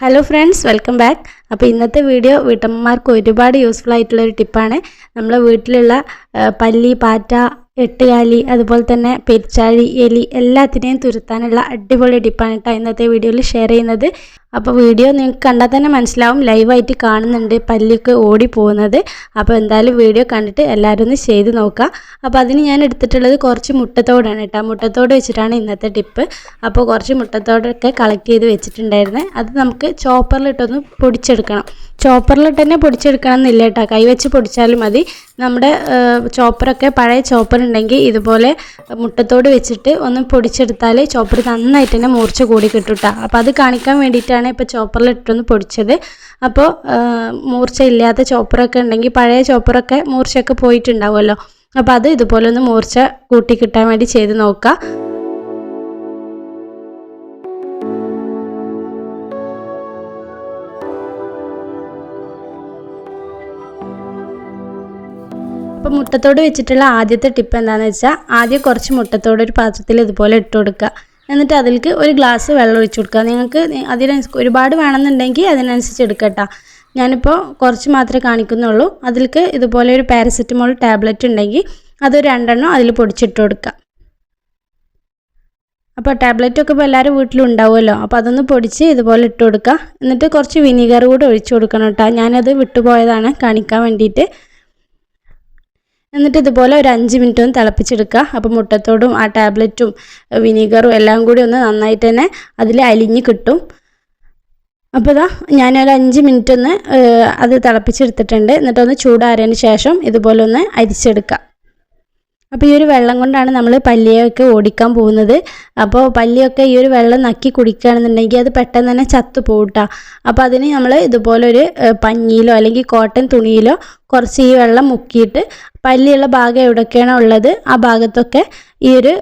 Hello friends welcome back അപ്പോൾ ഇന്നത്തെ video വീട്ടമ്മമാർക്ക് ഒരുപാട് യൂസ്ഫുൾ ആയിട്ടുള്ള ഒരു ടിപ്പാണ് നമ്മളെ വീട്ടിലുള്ള പല്ലി പാറ്റ എട്ടുകാലി അതുപോലെ തന്നെ പെരിച്ചാഴി എലി എല്ലാത്തിനെയും തുരുത്താനുള്ള അടിപൊളി ടിപ്പാണ് കേട്ടോ ഇന്നത്തെ വീഡിയോയിൽ ഷെയർ ചെയ്യുന്നത്. അപ്പോൾ വീഡിയോ നിങ്ങൾക്ക് കണ്ടാൽ തന്നെ മനസ്സിലാവും. ലൈവായിട്ട് കാണുന്നുണ്ട് പല്ലിയൊക്കെ ഓടി പോകുന്നത്. അപ്പോൾ എന്തായാലും വീഡിയോ കണ്ടിട്ട് എല്ലാവരും ഒന്ന് ചെയ്ത് നോക്കുക അപ്പോൾ അതിന് ഞാൻ എടുത്തിട്ടുള്ളത് കുറച്ച് മുട്ടത്തോടാണ് കേട്ടോ. മുട്ടത്തോട് വെച്ചിട്ടാണ് ഇന്നത്തെ ടിപ്പ്. അപ്പോൾ കുറച്ച് മുട്ടത്തോടൊക്കെ കളക്ട് ചെയ്ത് വെച്ചിട്ടുണ്ടായിരുന്നത് അത് നമുക്ക് ചോപ്പറിലിട്ടൊന്ന് പൊടിച്ചെടുക്കണം. ചോപ്പറിലിട്ട് തന്നെ പൊടിച്ചെടുക്കണം എന്നില്ല കേട്ടോ. കൈ വെച്ച് പൊടിച്ചാലും മതി. നമ്മുടെ ചോപ്പറൊക്കെ പഴയ ചോപ്പർ ഉണ്ടെങ്കിൽ ഇതുപോലെ മുട്ടത്തോട് വെച്ചിട്ട് ഒന്ന് പൊടിച്ചെടുത്താൽ ചോപ്പർ നന്നായിട്ട് തന്നെ മൂർച്ച കൂടി കിട്ടും കേട്ടോ. അപ്പോൾ അത് കാണിക്കാൻ വേണ്ടിയിട്ടാണ് ഇപ്പോൾ ചോപ്പറിലിട്ടൊന്ന് പൊടിച്ചത്. അപ്പോൾ മൂർച്ച ഇല്ലാത്ത ചോപ്പറൊക്കെ ഉണ്ടെങ്കിൽ പഴയ ചോപ്പറൊക്കെ മൂർച്ചയൊക്കെ പോയിട്ടുണ്ടാവുമല്ലോ. അപ്പോൾ അത് ഇതുപോലെ ഒന്ന് മൂർച്ച കൂട്ടി കിട്ടാൻ വേണ്ടി ചെയ്ത് നോക്കുക അപ്പോൾ മുട്ടത്തോട് വെച്ചിട്ടുള്ള ആദ്യത്തെ ടിപ്പ് എന്താണെന്ന് വെച്ചാൽ ആദ്യം കുറച്ച് മുട്ടത്തോട് ഒരു പാത്രത്തിൽ ഇതുപോലെ ഇട്ട് കൊടുക്കുക. എന്നിട്ട് അതിലേക്ക് ഒരു ഗ്ലാസ് വെള്ളം ഒഴിച്ചു കൊടുക്കുക. നിങ്ങൾക്ക് അതിനനുസരിച്ച് ഒരുപാട് വേണമെന്നുണ്ടെങ്കിൽ അതിനനുസരിച്ച് എടുക്കട്ടോ ഞാനിപ്പോൾ കുറച്ച് മാത്രമേ കാണിക്കുന്നുള്ളൂ. അതിലേക്ക് ഇതുപോലെ ഒരു പാരസെറ്റമോൾ ടാബ്ലറ്റ് ഉണ്ടെങ്കിൽ അത് രണ്ടെണ്ണം അതിൽ പൊടിച്ചിട്ട് കൊടുക്കുക. അപ്പോൾ ടാബ്ലറ്റൊക്കെ ഇപ്പോൾ എല്ലാവരും വീട്ടിലും ഉണ്ടാവുമല്ലോ. അപ്പോൾ അതൊന്ന് പൊടിച്ച് ഇതുപോലെ ഇട്ട് കൊടുക്കുക. എന്നിട്ട് കുറച്ച് വിനീഗർ കൂടെ ഒഴിച്ചു കൊടുക്കണം കേട്ടോ ഞാനത് വിട്ടുപോയതാണ് കാണിക്കാൻ വേണ്ടിയിട്ട്. എന്നിട്ട് ഇതുപോലെ ഒരു അഞ്ച് മിനിറ്റ് ഒന്ന് തിളപ്പിച്ചെടുക്കുക. അപ്പോൾ മുട്ടത്തോടും ആ ടാബ്ലറ്റും വിനീഗറും എല്ലാം കൂടി ഒന്ന് നന്നായിട്ട് തന്നെ അതിൽ അലിഞ്ഞ് കിട്ടും. അപ്പോൾ ഇതാ ഞാനൊരു അഞ്ച് മിനിറ്റ് ഒന്ന് അത് തിളപ്പിച്ചെടുത്തിട്ടുണ്ട്. എന്നിട്ടൊന്ന് ചൂടാറിയതിന് ശേഷം ഇതുപോലെ ഒന്ന് അരിച്ചെടുക്കുക. അപ്പോൾ ഈ ഒരു വെള്ളം കൊണ്ടാണ് നമ്മൾ പല്ലിയൊക്കെ ഓടിക്കാൻ പോകുന്നത്. അപ്പോൾ പല്ലിയൊക്കെ ഈ ഒരു വെള്ളം നക്കി കുടിക്കുകയാണെന്നുണ്ടെങ്കിൽ അത് പെട്ടെന്ന് തന്നെ ചത്തു പോകട്ടാ അപ്പോൾ അതിന് നമ്മൾ ഇതുപോലെ ഒരു പഞ്ഞിയിലോ അല്ലെങ്കിൽ കോട്ടൺ തുണിയിലോ കുറച്ച് ഈ വെള്ളം മുക്കിയിട്ട് പല്ലിയുള്ള ഭാഗം എവിടെയൊക്കെയാണോ ഉള്ളത് ആ ഭാഗത്തൊക്കെ ഈ ഒരു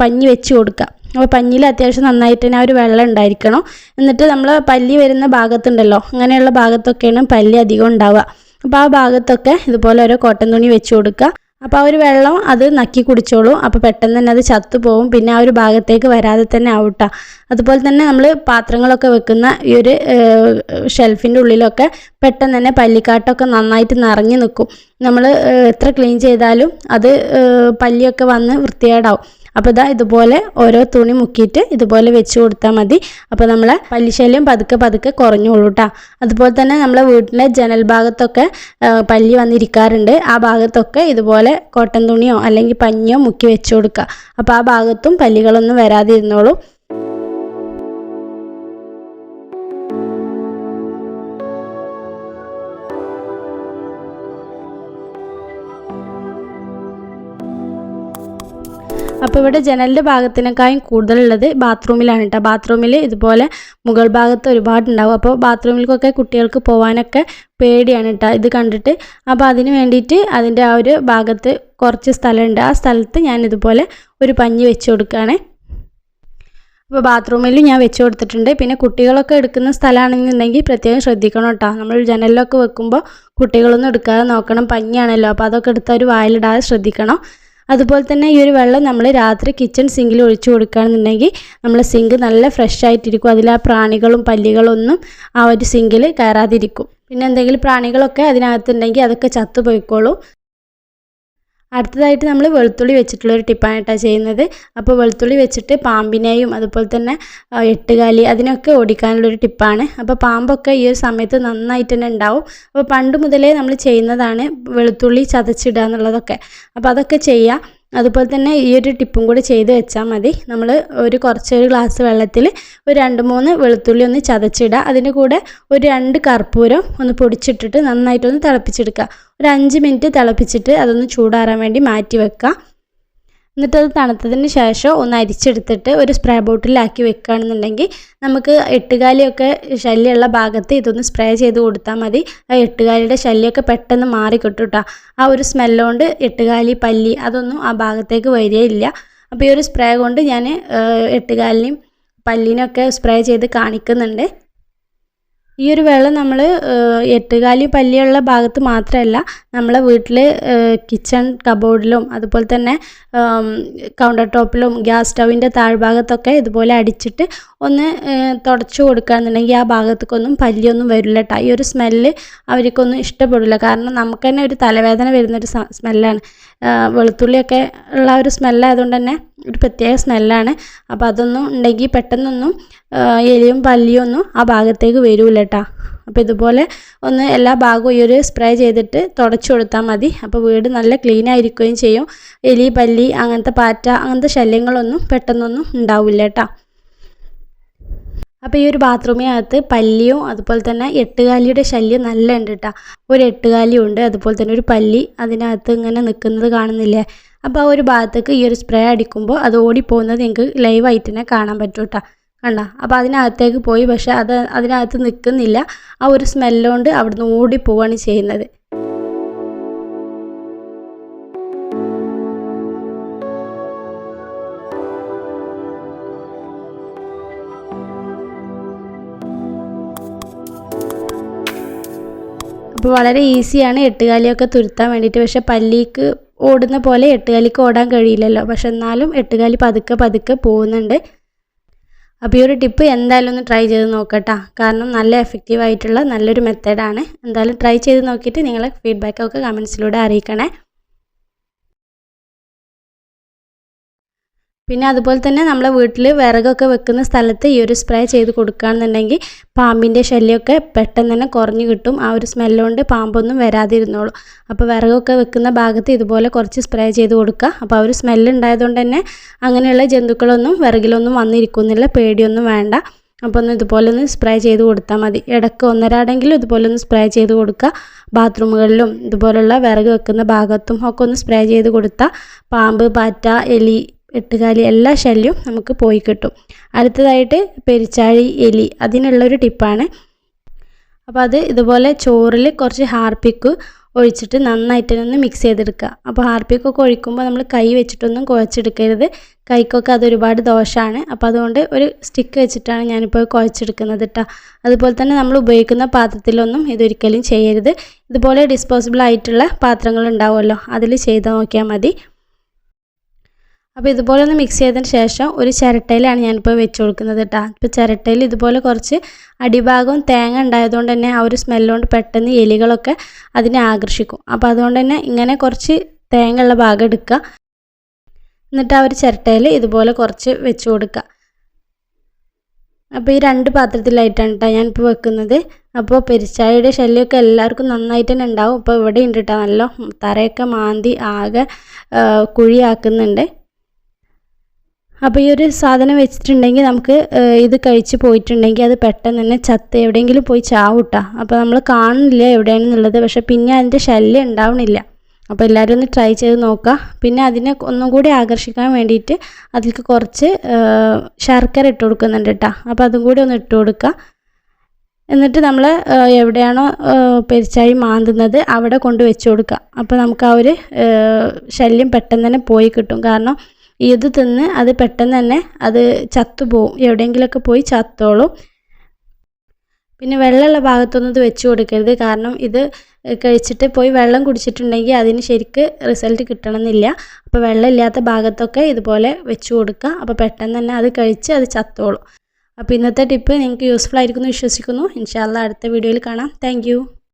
പഞ്ഞി വെച്ച് കൊടുക്കുക. അപ്പോൾ പഞ്ഞിയിൽ അത്യാവശ്യം നന്നായിട്ട് തന്നെ ആ ഒരു വെള്ളം ഉണ്ടായിരിക്കണം. എന്നിട്ട് നമ്മൾ പല്ലി വരുന്ന ഭാഗത്തുണ്ടല്ലോ അങ്ങനെയുള്ള ഭാഗത്തൊക്കെയാണ് പല്ലി അധികം ഉണ്ടാവുക. അപ്പോൾ ആ ഭാഗത്തൊക്കെ ഇതുപോലെ ഓരോ കോട്ടൺ തുണി വെച്ച് കൊടുക്കുക. അപ്പോൾ ആ ഒരു വെള്ളം അത് നക്കി കുടിച്ചോളൂ. അപ്പോൾ പെട്ടെന്ന് തന്നെ അത് ചത്തു പോകും പിന്നെ ആ ഒരു ഭാഗത്തേക്ക് വരാതെ തന്നെ ആവട്ടാ അതുപോലെ തന്നെ നമ്മൾ പാത്രങ്ങളൊക്കെ വെക്കുന്ന ഈ ഒരു ഷെൽഫിന്റെ ഉള്ളിലൊക്കെ പെട്ടെന്ന് തന്നെ പല്ലിക്കാട്ടൊക്കെ നന്നായിട്ട് നിറഞ്ഞു നിൽക്കും നമ്മൾ എത്ര ക്ലീൻ ചെയ്താലും അത് പല്ലിയൊക്കെ വന്ന് വൃത്തികേടാവും. അപ്പോൾ ഇതാ ഇതുപോലെ ഓരോ തുണി മുക്കിയിട്ട് ഇതുപോലെ വെച്ച് കൊടുത്താൽ മതി. അപ്പോൾ നമ്മളെ പല്ലിശല്യം പതുക്കെ പതുക്കെ കുറഞ്ഞോളൂ കേട്ടോ അതുപോലെ തന്നെ നമ്മളെ വീട്ടിലെ ജനൽ ഭാഗത്തൊക്കെ പല്ലി വന്നിരിക്കാറുണ്ട്. ആ ഭാഗത്തൊക്കെ ഇതുപോലെ കോട്ടൻ തുണിയോ അല്ലെങ്കിൽ പഞ്ഞിയോ മുക്കി വെച്ച് കൊടുക്കുക അപ്പോൾ ആ ഭാഗത്തും പല്ലികളൊന്നും വരാതിരുന്നോളൂ. അപ്പോൾ ഇവിടെ ജനലിന്റെ ഭാഗത്തിനേക്കാളും കൂടുതലുള്ളത് ബാത്റൂമിലാണ് കേട്ടോ ബാത്റൂമിൽ ഇതുപോലെ മുകൾ ഭാഗത്ത് ഒരുപാടുണ്ടാവും. അപ്പോൾ ബാത്റൂമിലേക്കൊക്കെ കുട്ടികൾക്ക് പോകാനൊക്കെ പേടിയാണ് കേട്ടോ ഇത് കണ്ടിട്ട് അപ്പോൾ അതിന് വേണ്ടിയിട്ട് അതിന്റെ ആ ഒരു ഭാഗത്ത് കുറച്ച് സ്ഥലമുണ്ട് ആ സ്ഥലത്ത് ഞാൻ ഇതുപോലെ ഒരു പഞ്ഞി വെച്ച് കൊടുക്കുകയാണ് അപ്പോൾ ബാത്റൂമിൽ ഞാൻ വെച്ച് കൊടുത്തിട്ടുണ്ട്. പിന്നെ കുട്ടികളൊക്കെ എടുക്കുന്ന സ്ഥലമാണെന്നുണ്ടെങ്കിൽ പ്രത്യേകം ശ്രദ്ധിക്കണം കേട്ടോ നമ്മൾ ജനലിലൊക്കെ വെക്കുമ്പോൾ കുട്ടികളൊന്നും എടുക്കാതെ നോക്കണം. പഞ്ഞിയാണല്ലോ. അപ്പോൾ അതൊക്കെ എടുത്ത് ഒരു വായിലിടാതെ ശ്രദ്ധിക്കണം. അതുപോലെ തന്നെ ഈ ഒരു വെള്ളം നമ്മൾ രാത്രി കിച്ചൺ സിങ്കിൽ ഒഴിച്ചു കൊടുക്കുകയാണെന്നുണ്ടെങ്കിൽ നമ്മൾ സിങ്ക് നല്ല ഫ്രഷ് ആയിട്ടിരിക്കും. അതിൽ ആ പ്രാണികളും പല്ലികളൊന്നും ആ ഒരു സിങ്കിൽ കയറാതിരിക്കും. പിന്നെ എന്തെങ്കിലും പ്രാണികളൊക്കെ അതിനകത്തുണ്ടെങ്കിൽ അതൊക്കെ ചത്തു പോയിക്കോളും അടുത്തതായിട്ട് നമ്മൾ വെളുത്തുള്ളി വെച്ചിട്ടുള്ള ഒരു ടിപ്പാണ് കേട്ടോ ചെയ്യുന്നത്. അപ്പോൾ വെളുത്തുള്ളി വെച്ചിട്ട് പാമ്പിനെയും അതുപോലെ തന്നെ എട്ടുകാലി അതിനൊക്കെ ഓടിക്കാനുള്ളൊരു ടിപ്പാണ് അപ്പോൾ പാമ്പൊക്കെ ഈ ഒരു സമയത്ത് നന്നായിട്ട് തന്നെ ഉണ്ടാവും. അപ്പോൾ പണ്ട് മുതലേ നമ്മൾ ചെയ്യുന്നതാണ് വെളുത്തുള്ളി ചതച്ചിടുക എന്നുള്ളതൊക്കെ. അപ്പോൾ അതൊക്കെ ചെയ്യുക അതുപോലെ തന്നെ ഈ ഒരു ടിപ്പും കൂടി ചെയ്ത് വെച്ചാൽ മതി. നമ്മൾ ഒരു കുറച്ച് ഒരു ഗ്ലാസ് വെള്ളത്തിൽ ഒരു രണ്ട് മൂന്ന് വെളുത്തുള്ളി ഒന്ന് ചതച്ചിടുക അതിന്റെ കൂടെ ഒരു രണ്ട് കർപ്പൂരം ഒന്ന് പൊടിച്ചിട്ടിട്ട് നന്നായിട്ടൊന്ന് തിളപ്പിച്ചെടുക്കുക ഒരു അഞ്ച് മിനിറ്റ് തിളപ്പിച്ചിട്ട് അതൊന്ന് ചൂടാറാൻ വേണ്ടി മാറ്റി വെക്കുക എന്നിട്ട് അത് തണുത്തതിന് ശേഷം ഒന്ന് അരിച്ചെടുത്തിട്ട് ഒരു സ്പ്രേ ബോട്ടിലാക്കി വെക്കുകയാണെന്നുണ്ടെങ്കിൽ നമുക്ക് എട്ടുകാലിയൊക്കെ ശല്യമുള്ള ഭാഗത്ത് ഇതൊന്ന് സ്പ്രേ ചെയ്ത് കൊടുത്താൽ മതി. ആ എട്ടുകാലിയുടെ ശല്യമൊക്കെ പെട്ടെന്ന് മാറി കിട്ടും. കേട്ടോ ആ ഒരു സ്മെല്ലുകൊണ്ട് എട്ടുകാലി പല്ലി അതൊന്നും ആ ഭാഗത്തേക്ക് വരികയില്ല. അപ്പോൾ ഈ ഒരു സ്പ്രേ കൊണ്ട് ഞാൻ എട്ടുകാലിനെയും പല്ലിനൊക്കെ സ്പ്രേ ചെയ്ത് കാണിക്കുന്നുണ്ട്. ഈ ഒരു വെള്ളം നമ്മൾ എട്ടുകാലി പല്ലിയുള്ള ഭാഗത്ത് മാത്രമല്ല നമ്മളെ വീട്ടിൽ കിച്ചൺ കബോർഡിലും അതുപോലെ തന്നെ കൗണ്ടർ ടോപ്പിലും ഗ്യാസ് സ്റ്റൗവിന്റെ താഴ്ഭാഗത്തൊക്കെ ഇതുപോലെ അടിച്ചിട്ട് ഒന്ന് തുടച്ചു കൊടുക്കുകയാണെന്നുണ്ടെങ്കിൽ ആ ഭാഗത്തേക്കൊന്നും പല്ലിയൊന്നും വരില്ല കേട്ടോ ഈ ഒരു സ്മെല്ല് അവർക്കൊന്നും ഇഷ്ടപ്പെടില്ല. കാരണം നമുക്ക് തന്നെ ഒരു തലവേദന വരുന്നൊരു സ്മെല്ലാണ്. വെളുത്തുള്ളിയൊക്കെ ഉള്ള ഒരു സ്മെല്ലായതുകൊണ്ട് തന്നെ ഒരു പ്രത്യേക സ്മെല്ലാണ്. അപ്പോൾ അതൊന്നും ഉണ്ടെങ്കിൽ പെട്ടെന്നൊന്നും എലിയും പല്ലിയും ഒന്നും ആ ഭാഗത്തേക്ക് വരൂല കേട്ടോ അപ്പോൾ ഇതുപോലെ ഒന്ന് എല്ലാ ഭാഗവും ഈ ഒരു സ്പ്രേ ചെയ്തിട്ട് തുടച്ചു കൊടുത്താൽ മതി. അപ്പോൾ വീട് നല്ല ക്ലീൻ ആയിരിക്കുകയും ചെയ്യും. എലി പല്ലി അങ്ങനത്തെ പാറ്റ അങ്ങനത്തെ ശല്യങ്ങളൊന്നും പെട്ടെന്നൊന്നും ഉണ്ടാവില്ല കേട്ടോ അപ്പോൾ ഈ ഒരു ബാത്റൂമിനകത്ത് പല്ലിയും അതുപോലെ തന്നെ എട്ടുകാലിയുടെ ശല്യം നല്ല ഉണ്ട് കേട്ടോ ഒരു എട്ടുകാലിയും ഉണ്ട് അതുപോലെ തന്നെ ഒരു പല്ലി അതിനകത്ത് ഇങ്ങനെ നിൽക്കുന്നത് കാണുന്നില്ലേ? അപ്പോൾ ആ ഒരു ഭാഗത്തേക്ക് ഈ ഒരു സ്പ്രേ അടിക്കുമ്പോൾ അത് ഓടിപ്പോകുന്നത് നിങ്ങൾക്ക് ലൈവായിട്ട് തന്നെ കാണാൻ പറ്റും കേട്ടോ കണ്ട അപ്പോൾ അതിനകത്തേക്ക് പോയി പക്ഷെ അത് അതിനകത്ത് നിൽക്കുന്നില്ല. ആ ഒരു സ്മെല്ലുകൊണ്ട് അവിടുന്ന് ഓടിപ്പോവാണ് ചെയ്യുന്നത്. അപ്പോൾ വളരെ ഈസിയാണ് എട്ടുകാലിയൊക്കെ തുരുത്താൻ വേണ്ടിയിട്ട്. പക്ഷേ പല്ലിക്ക് ഓടുന്ന പോലെ എട്ടുകാലിക്ക് ഓടാൻ കഴിയില്ലല്ലോ. പക്ഷെ എന്നാലും എട്ടുകാലി പതുക്കെ പതുക്കെ പോകുന്നുണ്ട്. അപ്പോൾ ഈ ഒരു ടിപ്പ് എന്തായാലും ഒന്ന് ട്രൈ ചെയ്ത് നോക്കട്ടാ. കാരണം നല്ല എഫക്റ്റീവ് ആയിട്ടുള്ള നല്ലൊരു മെത്തേഡാണ് എന്തായാലും ട്രൈ ചെയ്ത് നോക്കിയിട്ട് നിങ്ങളെ ഫീഡ്ബാക്കൊക്കെ കമൻസിലൂടെ അറിയിക്കണേ. പിന്നെ അതുപോലെ തന്നെ നമ്മളെ വീട്ടിൽ വിറകൊക്കെ വെക്കുന്ന സ്ഥലത്ത് ഈ ഒരു സ്പ്രേ ചെയ്ത് കൊടുക്കുകയാണെന്നുണ്ടെങ്കിൽ പാമ്പിന്റെ ശല്യമൊക്കെ പെട്ടെന്ന് തന്നെ കുറഞ്ഞു കിട്ടും. ആ ഒരു സ്മെല്ലുകൊണ്ട് പാമ്പൊന്നും വരാതിരുന്നോളൂ. അപ്പോൾ വിറകൊക്കെ വെക്കുന്ന ഭാഗത്ത് ഇതുപോലെ കുറച്ച് സ്പ്രേ ചെയ്ത് കൊടുക്കുക. അപ്പോൾ ആ ഒരു സ്മെല്ലുണ്ടായതുകൊണ്ട് തന്നെ അങ്ങനെയുള്ള ജന്തുക്കളൊന്നും വിറകിലൊന്നും വന്നിരിക്കുന്നില്ല. പേടിയൊന്നും വേണ്ട. അപ്പോൾ ഒന്ന് ഇതുപോലെ ഒന്ന് സ്പ്രേ ചെയ്ത് കൊടുത്താൽ മതി. ഇടയ്ക്ക് ഒന്നരാടെങ്കിലും ഇതുപോലെ ഒന്ന് സ്പ്രേ ചെയ്ത് കൊടുക്കുക. ബാത്റൂമുകളിലും ഇതുപോലുള്ള വിറക് വെക്കുന്ന ഭാഗത്തും ഒക്കെ ഒന്ന് സ്പ്രേ ചെയ്ത് കൊടുത്താൽ പാമ്പ് പാറ്റ എലി എട്ടുകാലി എല്ലാ ശല്യവും നമുക്ക് പോയി കിട്ടും. അടുത്തതായിട്ട് പെരിച്ചാഴി എലി അതിനുള്ളൊരു ടിപ്പാണ്. അപ്പോൾ അത് ഇതുപോലെ ചോറിൽ കുറച്ച് ഹാർപ്പിക്ക് ഒഴിച്ചിട്ട് നന്നായിട്ട് ഒന്ന് മിക്സ് ചെയ്തെടുക്കുക. അപ്പോൾ ഹാർപ്പിക്കൊക്കെ ഒഴിക്കുമ്പോൾ നമ്മൾ കൈ വെച്ചിട്ടൊന്നും കുഴച്ചെടുക്കരുത്. കൈക്കൊക്കെ അതൊരുപാട് ദോഷമാണ് അപ്പോൾ അതുകൊണ്ട് ഒരു സ്റ്റിക്ക് വെച്ചിട്ടാണ് ഞാനിപ്പോൾ കുഴച്ചെടുക്കുന്നത് കേട്ടോ അതുപോലെ തന്നെ നമ്മൾ ഉപയോഗിക്കുന്ന പാത്രത്തിലൊന്നും ഇതൊരിക്കലും ചെയ്യരുത്. ഇതുപോലെ ഡിസ്പോസിബിൾ ആയിട്ടുള്ള പാത്രങ്ങൾ ഉണ്ടാവുമല്ലോ അതിൽ ചെയ്ത് നോക്കിയാൽ മതി. അപ്പോൾ ഇതുപോലെ ഒന്ന് മിക്സ് ചെയ്തതിന് ശേഷം ഒരു ചിരട്ടയിലാണ് ഞാനിപ്പോൾ വെച്ച് കൊടുക്കുന്നത് കേട്ടോ ഇപ്പോൾ ചിരട്ടയിൽ ഇതുപോലെ കുറച്ച് അടിഭാഗവും തേങ്ങ ഉണ്ടായതുകൊണ്ട് തന്നെ ആ ഒരു സ്മെല്ലുകൊണ്ട് പെട്ടെന്ന് എലികളൊക്കെ അതിനെ ആകർഷിക്കും. അപ്പോൾ അതുകൊണ്ട് തന്നെ ഇങ്ങനെ കുറച്ച് തേങ്ങ ഉള്ള ഭാഗം എടുക്കുക. എന്നിട്ട് ആ ഒരു ചിരട്ടയിൽ ഇതുപോലെ കുറച്ച് വെച്ച് കൊടുക്കുക. അപ്പോൾ ഈ രണ്ട് പാത്രത്തിലായിട്ടാണ് കേട്ടോ ഞാനിപ്പോൾ വെക്കുന്നത്. അപ്പോൾ പെരിച്ചായയുടെ ശല്യമൊക്കെ എല്ലാവർക്കും നന്നായിട്ട് തന്നെ ഉണ്ടാവും. ഇപ്പോൾ ഇവിടെ ഉണ്ട് കേട്ടോ നല്ല തറയൊക്കെ മാന്തി ആകെ കുഴിയാക്കുന്നുണ്ട്. അപ്പോൾ ഈ ഒരു സാധനം വെച്ചിട്ടുണ്ടെങ്കിൽ നമുക്ക് ഇത് കഴിച്ച് പോയിട്ടുണ്ടെങ്കിൽ അത് പെട്ടെന്ന് തന്നെ ചത്ത് എവിടെയെങ്കിലും പോയി ചാവൂട്ടാ. അപ്പോൾ നമ്മൾ കാണുന്നില്ല എവിടെയാണെന്നുള്ളത്. പക്ഷെ പിന്നെ അതിന്റെ ശല്യം ഉണ്ടാവണില്ല. അപ്പോൾ എല്ലാവരും ഒന്ന് ട്രൈ ചെയ്ത് നോക്കുക പിന്നെ അതിനെ ഒന്നും കൂടി ആകർഷിക്കാൻ വേണ്ടിയിട്ട് അതിലേക്ക് കുറച്ച് ശർക്കര ഇട്ട് കൊടുക്കുന്നുണ്ട് കേട്ടോ അപ്പോൾ അതും കൂടി ഒന്ന് ഇട്ട് കൊടുക്കുക എന്നിട്ട് നമ്മൾ എവിടെയാണോ പെരിച്ചാഴി മാന്തുന്നത് അവിടെ കൊണ്ട് വെച്ച് കൊടുക്കുക അപ്പോൾ നമുക്ക് ആ ഒരു ശല്യം പെട്ടെന്ന് തന്നെ പോയി കിട്ടും. കാരണം ഇത് തിന്ന് അത് പെട്ടെന്ന് തന്നെ അത് ചത്തുപോകും എവിടെയെങ്കിലുമൊക്കെ പോയി ചത്തോളും. പിന്നെ വെള്ളമുള്ള ഭാഗത്തൊന്നും ഇത് വെച്ച് കൊടുക്കരുത്. കാരണം ഇത് കഴിച്ചിട്ട് പോയി വെള്ളം കുടിച്ചിട്ടുണ്ടെങ്കിൽ അതിന് ശരിക്ക് റിസൾട്ട് കിട്ടണമെന്നില്ല. അപ്പോൾ വെള്ളമില്ലാത്ത ഭാഗത്തൊക്കെ ഇതുപോലെ വെച്ച് കൊടുക്കുക. അപ്പോൾ പെട്ടെന്ന് തന്നെ അത് കഴിച്ച് അത് ചത്തോളും. അപ്പോൾ ഇന്നത്തെ ടിപ്പ് നിങ്ങൾക്ക് യൂസ്ഫുൾ ആയിരിക്കുമെന്ന് വിശ്വസിക്കുന്നു. ഇൻഷാല്ല അടുത്ത വീഡിയോയിൽ കാണാം. താങ്ക്